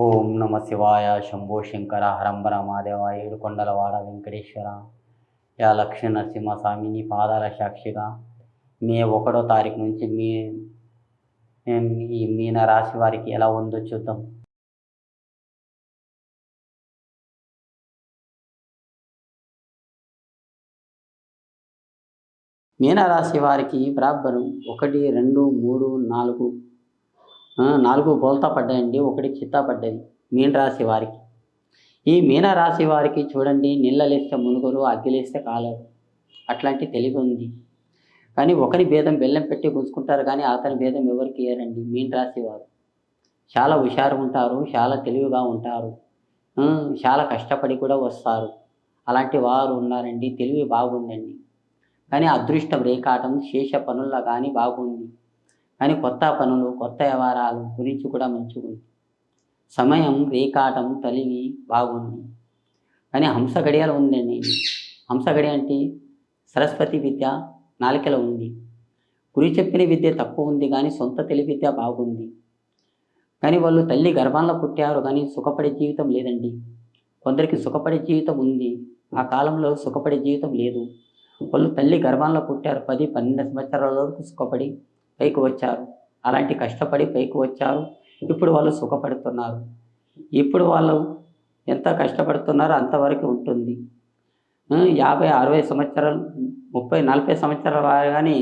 ఓం నమ శివాయ శంభో శంకర హరంబర మాదేవ ఏడుకొండలవాడ వెంకటేశ్వర. యా లక్ష్మీ నరసింహస్వామి నీ పాదాల సాక్షిగా. మే ఒకటో తారీఖు నుంచి మీ ఈ మీన రాశి వారికి ఎలా ఉందో చూద్దాం. మీనరాశి వారికి ప్రాబ్లం ఒకటి రెండు మూడు నాలుగు నాలుగు బోల్తా పడ్డాయండి ఒకటి చిత్తా పడ్డది మీనరాశి వారికి. ఈ మీన రాశి వారికి చూడండి నీళ్ళలేస్తే మునుగురు అగ్గిలేస్తే కాలరు. అట్లాంటి తెలివి ఉంది. కానీ ఒకరి భేదం బెల్లం పెట్టి గుంజుకుంటారు కానీ అతని భేదం ఎవరికి ఇయ్యరండి మీన రాశి వారు. చాలా హుషారు ఉంటారు చాలా తెలివిగా ఉంటారు. చాలా కష్టపడి కూడా వస్తారు. అలాంటి వారు ఉన్నారండి తెలివి బాగుందండి. కానీ అదృష్టం రేకాటం శేష పనుల్లో కానీ బాగుంది. కానీ కొత్త పనులు కొత్త వ్యవహారాలు గురించి కూడా మంచిగా ఉంది సమయం రేకాటం తలివి బాగుంది. కానీ హంస గడియలు ఉందండి. హంస గడి అంటే సరస్వతి విద్య నాలికలో ఉంది. గురి చెప్పిన విద్య తక్కువ ఉంది కానీ సొంత తెలివి విద్య బాగుంది. కానీ వాళ్ళు తల్లి గర్భంలో పుట్టారు కానీ సుఖపడే జీవితం లేదండి. కొందరికి సుఖపడే జీవితం ఉంది. ఆ కాలంలో సుఖపడే జీవితం లేదు. వాళ్ళు తల్లి గర్భంలో పుట్టారు పది పన్నెండు సంవత్సరాల వరకు సుఖపడి పైకి వచ్చారు. అలాంటి కష్టపడి పైకి వచ్చారు. ఇప్పుడు వాళ్ళు సుఖపడుతున్నారు. ఇప్పుడు వాళ్ళు ఎంత కష్టపడుతున్నారో అంతవరకు ఉంటుంది. యాభై అరవై సంవత్సరాలు ముప్పై నలభై సంవత్సరాలు రాగానే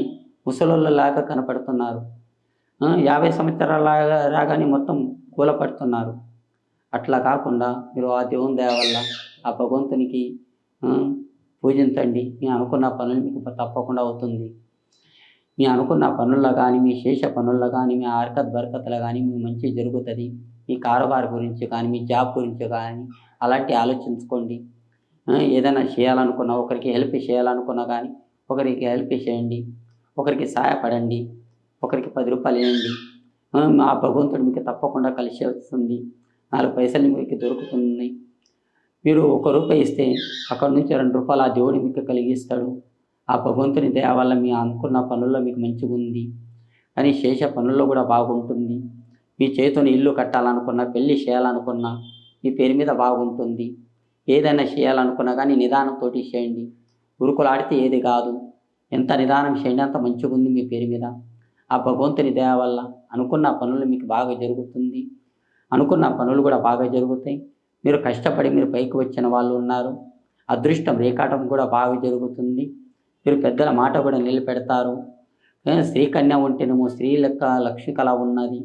ముసలోళ్ళలాగా కనపడుతున్నారు. యాభై సంవత్సరాల రాగానే మొత్తం కూలపడుతున్నారు. అట్లా కాకుండా మీరు ఆ దేవుని దయ వల్ల ఆ భగవంతునికి పూజించండి. మీ అనుకున్న పనులు మీకు తప్పకుండా అవుతుంది. మీ అనుకున్న పనుల్లో కానీ మీ శేష పనుల్లో కానీ మీ హరకత్ బర్కత్లో కానీ మీకు మంచి జరుగుతుంది. మీ కారోబార్ గురించి కానీ మీ జాబ్ గురించి కానీ అలాంటి ఆలోచించుకోండి. ఏదైనా చేయాలనుకున్నా ఒకరికి హెల్ప్ చేయాలనుకున్నా కానీ ఒకరికి హెల్ప్ చేయండి. ఒకరికి సహాయపడండి. ఒకరికి పది రూపాయలు ఇవ్వండి. మా ఆ భగవంతుడు మీకు తప్పకుండా కలిసి వస్తుంది. నాలుగు పైసలు మీకు దొరుకుతుంది. మీరు ఒక రూపాయి ఇస్తే అక్కడ నుంచి రెండు రూపాయలు ఆ దేవుడు మీకు కలిగిస్తాడు. ఆ భగవంతుని దయ వల్ల మీ అనుకున్న పనుల్లో మీకు మంచిగా ఉంది. కానీ శేష పనుల్లో కూడా బాగుంటుంది. మీ చేతిని ఇల్లు కట్టాలనుకున్నా పెళ్ళి చేయాలనుకున్నా మీ పేరు మీద బాగుంటుంది. ఏదైనా చేయాలనుకున్నా కానీ నిదానంతో చేయండి. ఉరుకులాడితే ఏది కాదు. ఎంత నిదానం చేయండి అంత మంచిగా ఉంది మీ పేరు మీద. ఆ భగవంతుని దయ వల్ల అనుకున్న పనులు మీకు బాగా జరుగుతుంది. అనుకున్న పనులు కూడా బాగా జరుగుతాయి. మీరు కష్టపడి మీరు పైకి వచ్చిన వాళ్ళు ఉన్నారు. అదృష్టం రేకాటం కూడా బాగా జరుగుతుంది. మీరు పెద్దల మాట కూడా నిలబెడతారు. ఏ, ఉంటేనేమో స్త్రీ లెక్క లక్ష్మి కళ ఉన్నది.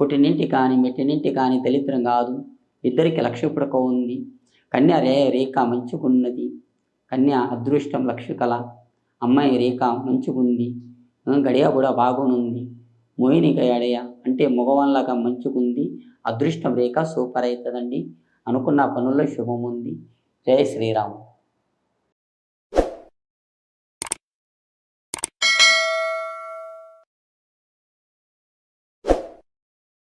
పుట్టినింటి కానీ మెట్టినింటి కానీ దళితం కాదు. ఇద్దరికి లక్ష్య పుడక ఉంది. కన్య రే రేఖ మంచుకున్నది. కన్య అదృష్టం లక్ష్మి కళ అమ్మాయి రేఖ మంచుకుంది. గడియ కూడా బాగునుంది. మోయిని గడియ అంటే మగవాళ్ళగా మంచుకుంది. అదృష్టం రేఖ సూపర్ అవుతుందండి అనుకున్న పనుల్లో శుభం ఉంది జై శ్రీరామ్.